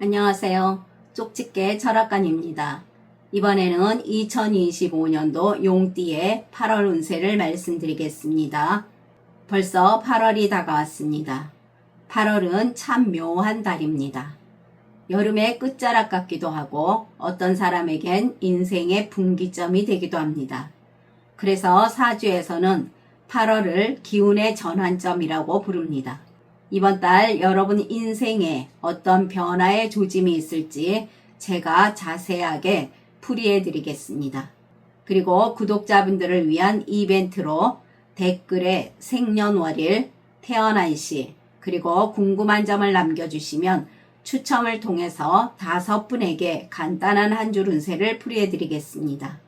안녕하세요. 쪽집게 철학관입니다. 이번에는 2025년도 용띠의 8월 운세를 말씀드리겠습니다. 벌써 8월이 다가왔습니다. 8월은 참 묘한 달입니다. 여름의 끝자락 같기도 하고 어떤 사람에겐 인생의 분기점이 되기도 합니다. 그래서 사주에서는 8월을 기운의 전환점이라고 부릅니다. 이번 달 여러분 인생에 어떤 변화의 조짐이 있을지 제가 자세하게 풀이해 드리겠습니다. 그리고 구독자분들을 위한 이벤트로 댓글에 생년월일, 태어난 시, 그리고 궁금한 점을 남겨주시면 추첨을 통해서 다섯 분에게 간단한 한 줄 운세를 풀이해 드리겠습니다.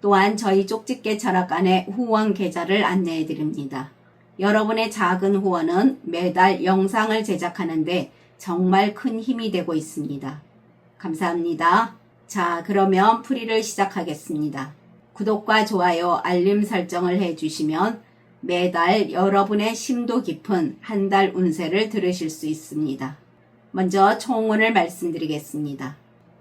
또한 저희 쪽집게 철학관의 후원 계좌를 안내해 드립니다. 여러분의 작은 후원은 매달 영상을 제작하는데 정말 큰 힘이 되고 있습니다. 감사합니다. 자, 그러면 풀이를 시작하겠습니다. 구독과 좋아요, 알림 설정을 해주시면 매달 여러분의 심도 깊은 한 달 운세를 들으실 수 있습니다. 먼저 총운을 말씀드리겠습니다.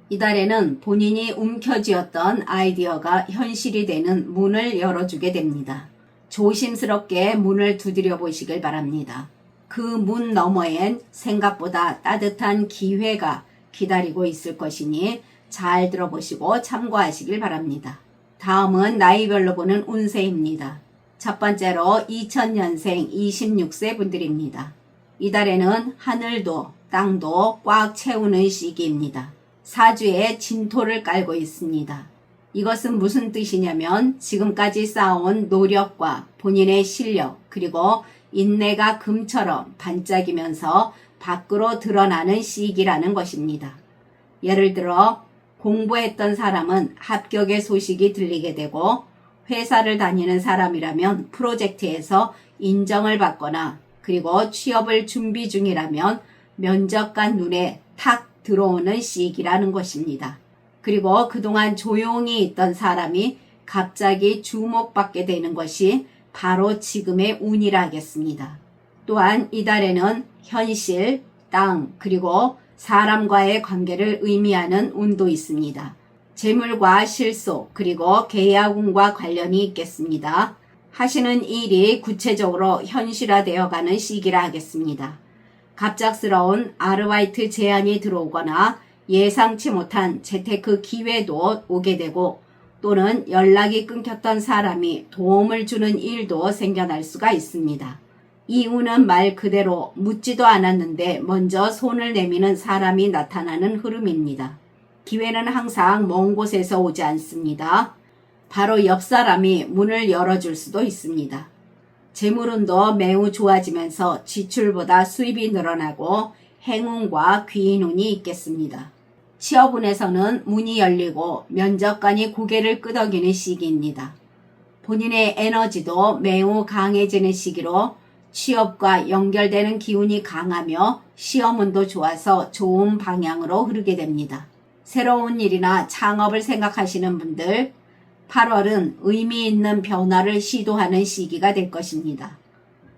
이달에는 본인이 움켜쥐었던 아이디어가 현실이 되는 문을 열어주게 됩니다. 조심스럽게 문을 두드려 보시길 바랍니다. 그 문 너머엔 생각보다 따뜻한 기회가 기다리고 있을 것이니 잘 들어보시고 참고하시길 바랍니다. 다음은 나이별로 보는 운세입니다. 첫 번째로 2000년생 26세 분들입니다. 이달에는 하늘도 땅도 꽉 채우는 시기입니다. 사주에 진토를 깔고 있습니다. 이것은 무슨 뜻이냐면 지금까지 쌓아온 노력과 본인의 실력 그리고 인내가 금처럼 반짝이면서 밖으로 드러나는 시기라는 것입니다. 예를 들어 공부했던 사람은 합격의 소식이 들리게 되고 회사를 다니는 사람이라면 프로젝트에서 인정을 받거나 그리고 취업을 준비 중이라면 면접관 눈에 탁 들어오는 시기라는 것입니다. 그리고 그동안 조용히 있던 사람이 갑자기 주목받게 되는 것이 바로 지금의 운이라 하겠습니다. 또한 이달에는 현실, 땅, 그리고 사람과의 관계를 의미하는 운도 있습니다. 재물과 실속, 그리고 계약운과 관련이 있겠습니다. 하시는 일이 구체적으로 현실화되어 가는 시기라 하겠습니다. 갑작스러운 아르바이트 제안이 들어오거나 예상치 못한 재테크 기회도 오게 되고 또는 연락이 끊겼던 사람이 도움을 주는 일도 생겨날 수가 있습니다. 이 운은 말 그대로 묻지도 않았는데 먼저 손을 내미는 사람이 나타나는 흐름입니다. 기회는 항상 먼 곳에서 오지 않습니다. 바로 옆 사람이 문을 열어줄 수도 있습니다. 재물운도 매우 좋아지면서 지출보다 수입이 늘어나고 행운과 귀인운이 있겠습니다. 취업운에서는 문이 열리고 면접관이 고개를 끄덕이는 시기입니다. 본인의 에너지도 매우 강해지는 시기로 취업과 연결되는 기운이 강하며 시험운도 좋아서 좋은 방향으로 흐르게 됩니다. 새로운 일이나 창업을 생각하시는 분들 8월은 의미 있는 변화를 시도하는 시기가 될 것입니다.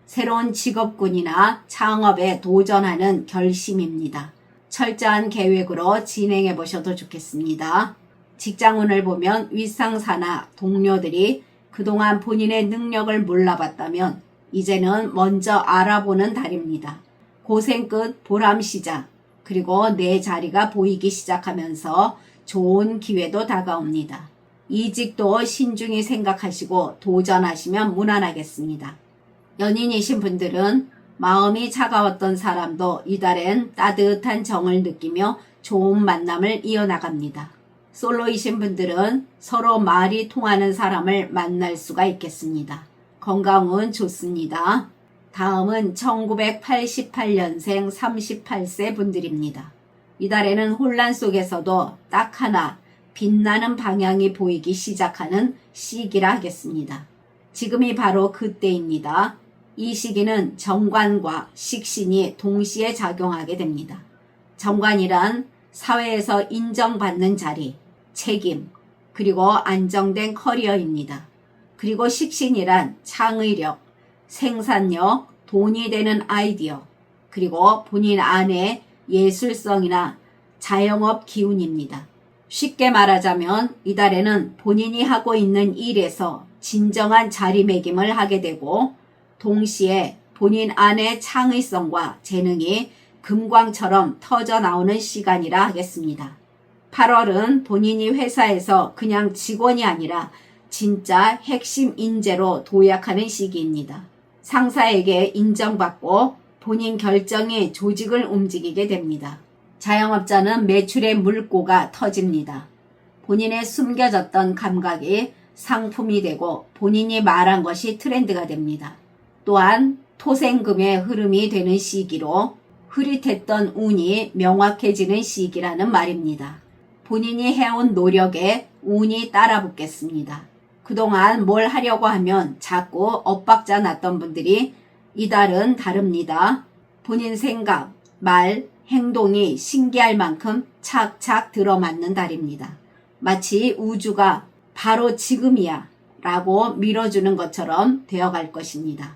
새로운 직업군이나 창업에 도전하는 결심입니다. 철저한 계획으로 진행해 보셔도 좋겠습니다. 직장운을 보면 윗상사나 동료들이 그동안 본인의 능력을 몰라봤다면 이제는 먼저 알아보는 달입니다. 고생 끝 보람 시작, 그리고 내 자리가 보이기 시작하면서 좋은 기회도 다가옵니다. 이직도 신중히 생각하시고 도전하시면 무난하겠습니다. 연인이신 분들은 마음이 차가웠던 사람도 이달엔 따뜻한 정을 느끼며 좋은 만남을 이어나갑니다. 솔로이신 분들은 서로 말이 통하는 사람을 만날 수가 있겠습니다. 건강은 좋습니다. 다음은 1988년생 38세 분들입니다. 이달에는 혼란 속에서도 딱 하나 빛나는 방향이 보이기 시작하는 시기라 하겠습니다. 지금이 바로 그때입니다. 이 시기는 정관과 식신이 동시에 작용하게 됩니다. 정관이란 사회에서 인정받는 자리, 책임, 그리고 안정된 커리어입니다. 그리고 식신이란 창의력, 생산력, 돈이 되는 아이디어, 그리고 본인 안의 예술성이나 자영업 기운입니다. 쉽게 말하자면 이달에는 본인이 하고 있는 일에서 진정한 자리매김을 하게 되고 동시에 본인 안의 창의성과 재능이 금광처럼 터져 나오는 시간이라 하겠습니다. 8월은 본인이 회사에서 그냥 직원이 아니라 진짜 핵심 인재로 도약하는 시기입니다. 상사에게 인정받고 본인 결정이 조직을 움직이게 됩니다. 자영업자는 매출의 물꼬가 터집니다. 본인의 숨겨졌던 감각이 상품이 되고 본인이 말한 것이 트렌드가 됩니다. 또한 토생금의 흐름이 되는 시기로 흐릿했던 운이 명확해지는 시기라는 말입니다. 본인이 해온 노력에 운이 따라붙겠습니다. 그동안 뭘 하려고 하면 자꾸 엇박자 났던 분들이 이달은 다릅니다. 본인 생각, 말, 행동이 신기할 만큼 착착 들어맞는 달입니다. 마치 우주가 바로 지금이야 라고 밀어주는 것처럼 되어갈 것입니다.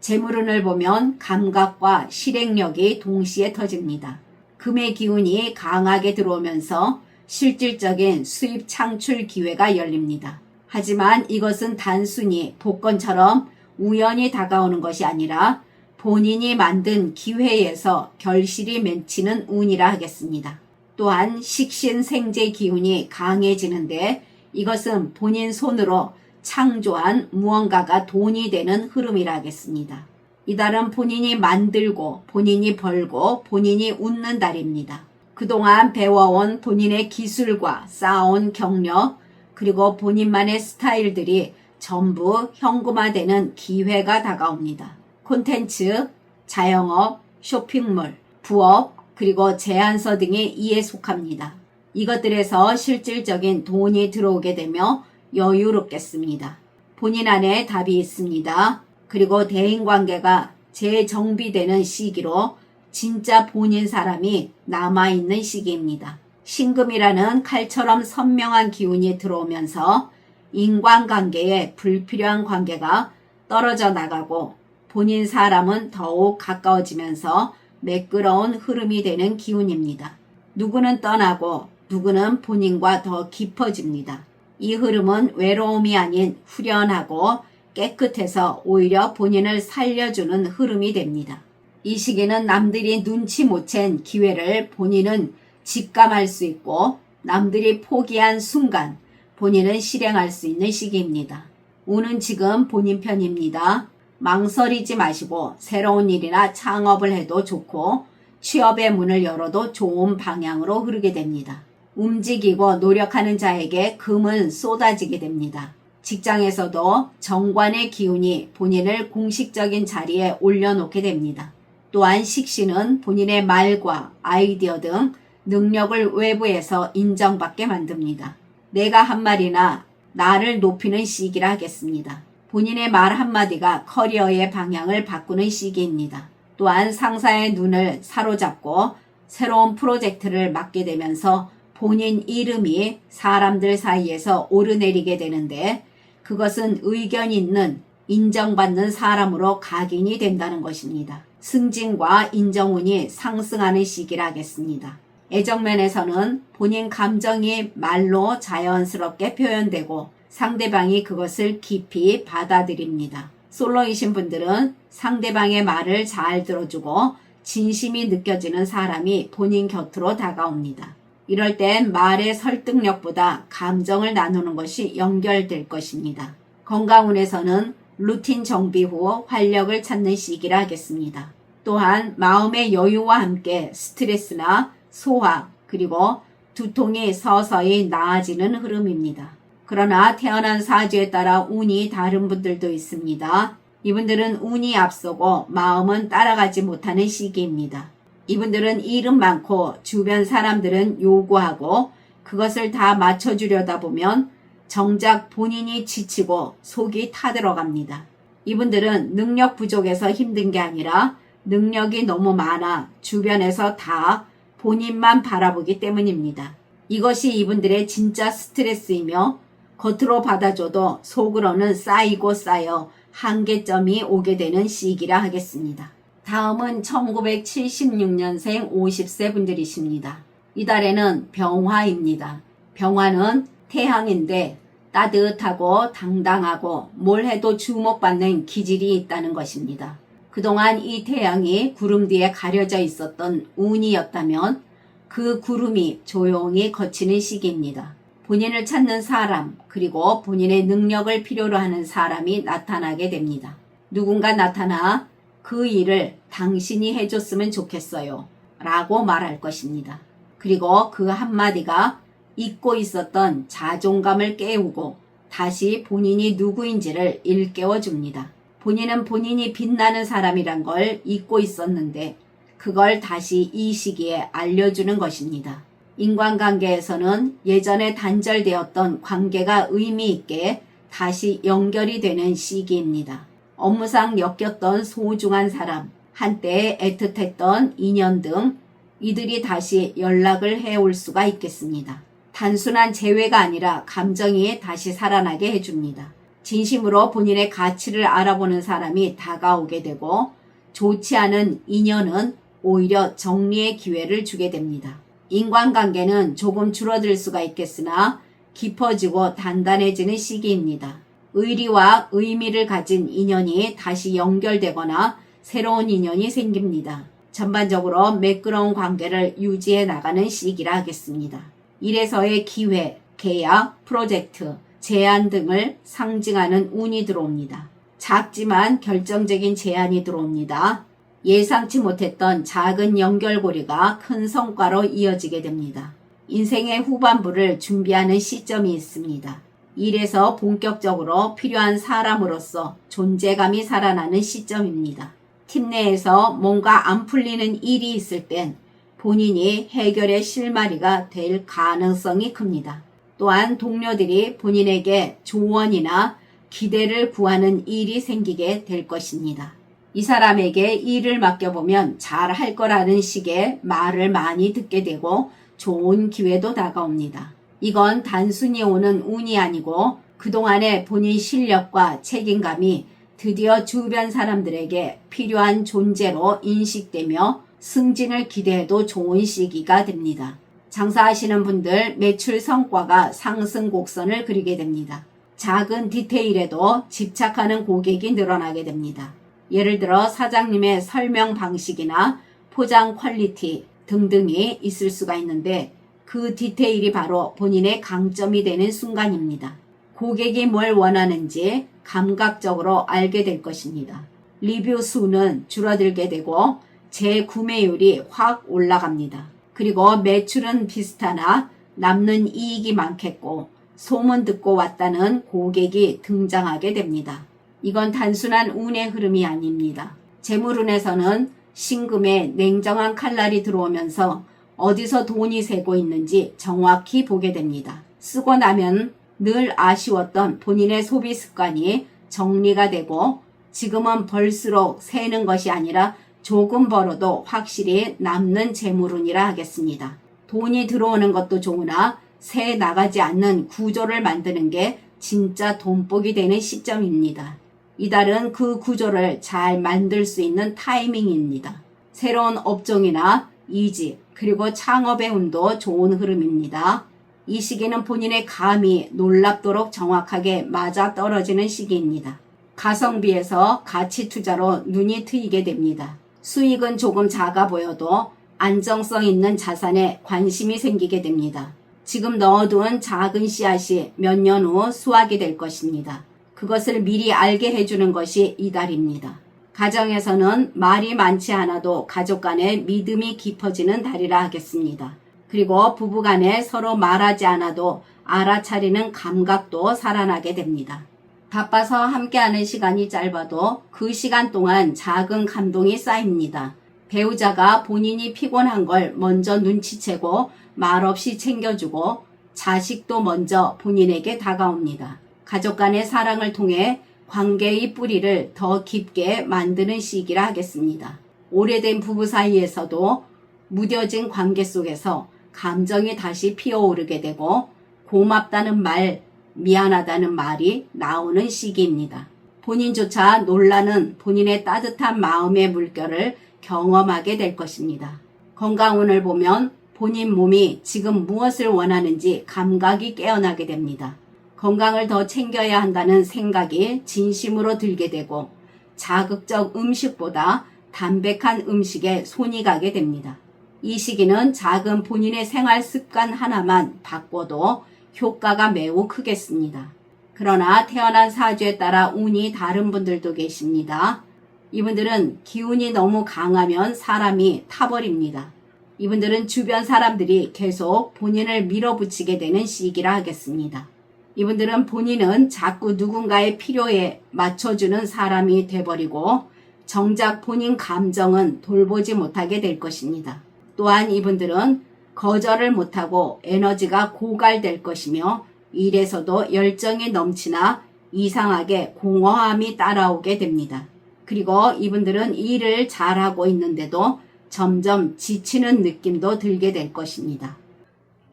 재물운을 보면 감각과 실행력이 동시에 터집니다. 금의 기운이 강하게 들어오면서 실질적인 수입 창출 기회가 열립니다. 하지만 이것은 단순히 복권처럼 우연히 다가오는 것이 아니라 본인이 만든 기회에서 결실이 맺히는 운이라 하겠습니다. 또한 식신생재 기운이 강해지는데 이것은 본인 손으로 창조한 무언가가 돈이 되는 흐름이라 하겠습니다. 이달은 본인이 만들고 본인이 벌고 본인이 웃는 달입니다. 그동안 배워온 본인의 기술과 쌓아온 경력 그리고 본인만의 스타일들이 전부 현금화되는 기회가 다가옵니다. 콘텐츠, 자영업, 쇼핑몰, 부업, 그리고 제안서 등이 이에 속합니다. 이것들에서 실질적인 돈이 들어오게 되며 여유롭겠습니다. 본인 안에 답이 있습니다. 그리고 대인관계가 재정비되는 시기로 진짜 본인 사람이 남아있는 시기입니다. 신금이라는 칼처럼 선명한 기운이 들어오면서 인간관계에 불필요한 관계가 떨어져 나가고 본인 사람은 더욱 가까워지면서 매끄러운 흐름이 되는 기운입니다. 누구는 떠나고 누구는 본인과 더 깊어집니다. 이 흐름은 외로움이 아닌 후련하고 깨끗해서 오히려 본인을 살려주는 흐름이 됩니다. 이 시기는 남들이 눈치 못 챈 기회를 본인은 직감할 수 있고 남들이 포기한 순간 본인은 실행할 수 있는 시기입니다. 운은 지금 본인 편입니다. 망설이지 마시고 새로운 일이나 창업을 해도 좋고 취업의 문을 열어도 좋은 방향으로 흐르게 됩니다. 움직이고 노력하는 자에게 금은 쏟아지게 됩니다. 직장에서도 정관의 기운이 본인을 공식적인 자리에 올려놓게 됩니다. 또한 식신은 본인의 말과 아이디어 등 능력을 외부에서 인정받게 만듭니다. 내가 한 말이나 나를 높이는 시기라 하겠습니다. 본인의 말 한마디가 커리어의 방향을 바꾸는 시기입니다. 또한 상사의 눈을 사로잡고 새로운 프로젝트를 맡게 되면서 본인 이름이 사람들 사이에서 오르내리게 되는데 그것은 의견 있는 인정받는 사람으로 각인이 된다는 것입니다. 승진과 인정운이 상승하는 시기라 하겠습니다. 애정면에서는 본인 감정이 말로 자연스럽게 표현되고 상대방이 그것을 깊이 받아들입니다. 솔로이신 분들은 상대방의 말을 잘 들어주고 진심이 느껴지는 사람이 본인 곁으로 다가옵니다. 이럴 땐 말의 설득력보다 감정을 나누는 것이 연결될 것입니다. 건강운에서는 루틴 정비 후 활력을 찾는 시기라 하겠습니다. 또한 마음의 여유와 함께 스트레스나 소화 그리고 두통이 서서히 나아지는 흐름입니다. 그러나 태어난 사주에 따라 운이 다른 분들도 있습니다. 이분들은 운이 앞서고 마음은 따라가지 못하는 시기입니다. 이분들은 일은 많고 주변 사람들은 요구하고 그것을 다 맞춰주려다 보면 정작 본인이 지치고 속이 타들어갑니다. 이분들은 능력 부족에서 힘든 게 아니라 능력이 너무 많아 주변에서 다 본인만 바라보기 때문입니다. 이것이 이분들의 진짜 스트레스이며 겉으로 받아줘도 속으로는 쌓이고 쌓여 한계점이 오게 되는 시기라 하겠습니다. 다음은 1976년생 50세 분들이십니다. 이달에는 병화입니다. 병화는 태양인데 따뜻하고 당당하고 뭘 해도 주목받는 기질이 있다는 것입니다. 그동안 이 태양이 구름 뒤에 가려져 있었던 운이었다면 그 구름이 조용히 거치는 시기입니다. 본인을 찾는 사람, 그리고 본인의 능력을 필요로 하는 사람이 나타나게 됩니다. 누군가 나타나 그 일을 당신이 해줬으면 좋겠어요. 라고 말할 것입니다. 그리고 그 한마디가 잊고 있었던 자존감을 깨우고 다시 본인이 누구인지를 일깨워 줍니다. 본인은 본인이 빛나는 사람이란 걸 잊고 있었는데 그걸 다시 이 시기에 알려주는 것입니다. 인간관계에서는 예전에 단절되었던 관계가 의미 있게 다시 연결이 되는 시기입니다. 업무상 엮였던 소중한 사람, 한때 애틋했던 인연 등 이들이 다시 연락을 해올 수가 있겠습니다. 단순한 재회가 아니라 감정이 다시 살아나게 해줍니다. 진심으로 본인의 가치를 알아보는 사람이 다가오게 되고 좋지 않은 인연은 오히려 정리의 기회를 주게 됩니다. 인간관계는 조금 줄어들 수가 있겠으나 깊어지고 단단해지는 시기입니다. 의리와 의미를 가진 인연이 다시 연결되거나 새로운 인연이 생깁니다. 전반적으로 매끄러운 관계를 유지해 나가는 시기라 하겠습니다. 일에서의 기회, 계약, 프로젝트, 제안 등을 상징하는 운이 들어옵니다. 작지만 결정적인 제안이 들어옵니다. 예상치 못했던 작은 연결고리가 큰 성과로 이어지게 됩니다. 인생의 후반부를 준비하는 시점이 있습니다. 일에서 본격적으로 필요한 사람으로서 존재감이 살아나는 시점입니다. 팀 내에서 뭔가 안 풀리는 일이 있을 땐 본인이 해결의 실마리가 될 가능성이 큽니다. 또한 동료들이 본인에게 조언이나 기대를 구하는 일이 생기게 될 것입니다. 이 사람에게 일을 맡겨보면 잘 할 거라는 식의 말을 많이 듣게 되고 좋은 기회도 다가옵니다. 이건 단순히 오는 운이 아니고 그동안의 본인 실력과 책임감이 드디어 주변 사람들에게 필요한 존재로 인식되며 승진을 기대해도 좋은 시기가 됩니다. 장사하시는 분들 매출 성과가 상승 곡선을 그리게 됩니다. 작은 디테일에도 집착하는 고객이 늘어나게 됩니다. 예를 들어 사장님의 설명 방식이나 포장 퀄리티 등등이 있을 수가 있는데 그 디테일이 바로 본인의 강점이 되는 순간입니다. 고객이 뭘 원하는지 감각적으로 알게 될 것입니다. 리뷰 수는 줄어들게 되고 재구매율이 확 올라갑니다. 그리고 매출은 비슷하나 남는 이익이 많겠고 소문 듣고 왔다는 고객이 등장하게 됩니다. 이건 단순한 운의 흐름이 아닙니다. 재물운에서는 신금에 냉정한 칼날이 들어오면서 어디서 돈이 새고 있는지 정확히 보게 됩니다. 쓰고 나면 늘 아쉬웠던 본인의 소비 습관이 정리가 되고 지금은 벌수록 새는 것이 아니라 조금 벌어도 확실히 남는 재물운이라 하겠습니다. 돈이 들어오는 것도 좋으나 새 나가지 않는 구조를 만드는 게 진짜 돈복이 되는 시점입니다. 이달은 그 구조를 잘 만들 수 있는 타이밍입니다. 새로운 업종이나 이직, 그리고 창업의 운도 좋은 흐름입니다. 이 시기는 본인의 감이 놀랍도록 정확하게 맞아 떨어지는 시기입니다. 가성비에서 가치 투자로 눈이 트이게 됩니다. 수익은 조금 작아 보여도 안정성 있는 자산에 관심이 생기게 됩니다. 지금 넣어둔 작은 씨앗이 몇 년 후 수확이 될 것입니다. 그것을 미리 알게 해주는 것이 이달입니다. 가정에서는 말이 많지 않아도 가족 간의 믿음이 깊어지는 달이라 하겠습니다. 그리고 부부 간에 서로 말하지 않아도 알아차리는 감각도 살아나게 됩니다. 바빠서 함께하는 시간이 짧아도 그 시간 동안 작은 감동이 쌓입니다. 배우자가 본인이 피곤한 걸 먼저 눈치채고 말없이 챙겨주고 자식도 먼저 본인에게 다가옵니다. 가족 간의 사랑을 통해 관계의 뿌리를 더 깊게 만드는 시기라 하겠습니다. 오래된 부부 사이에서도 무뎌진 관계 속에서 감정이 다시 피어오르게 되고 고맙다는 말, 미안하다는 말이 나오는 시기입니다. 본인조차 놀라는 본인의 따뜻한 마음의 물결을 경험하게 될 것입니다. 건강운을 보면 본인 몸이 지금 무엇을 원하는지 감각이 깨어나게 됩니다. 건강을 더 챙겨야 한다는 생각이 진심으로 들게 되고 자극적 음식보다 담백한 음식에 손이 가게 됩니다. 이 시기는 작은 본인의 생활 습관 하나만 바꿔도 효과가 매우 크겠습니다. 그러나 태어난 사주에 따라 운이 다른 분들도 계십니다. 이분들은 기운이 너무 강하면 사람이 타버립니다. 이분들은 주변 사람들이 계속 본인을 밀어붙이게 되는 시기라 하겠습니다. 이분들은 본인은 자꾸 누군가의 필요에 맞춰주는 사람이 돼버리고 정작 본인 감정은 돌보지 못하게 될 것입니다. 또한 이분들은 거절을 못하고 에너지가 고갈될 것이며 일에서도 열정이 넘치나 이상하게 공허함이 따라오게 됩니다. 그리고 이분들은 일을 잘하고 있는데도 점점 지치는 느낌도 들게 될 것입니다.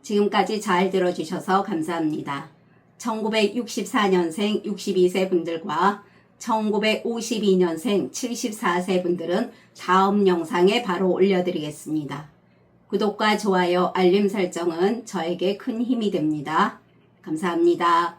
지금까지 잘 들어주셔서 감사합니다. 1964년생 62세 분들과 1952년생 74세 분들은 다음 영상에 바로 올려드리겠습니다. 구독과 좋아요, 알림 설정은 저에게 큰 힘이 됩니다. 감사합니다.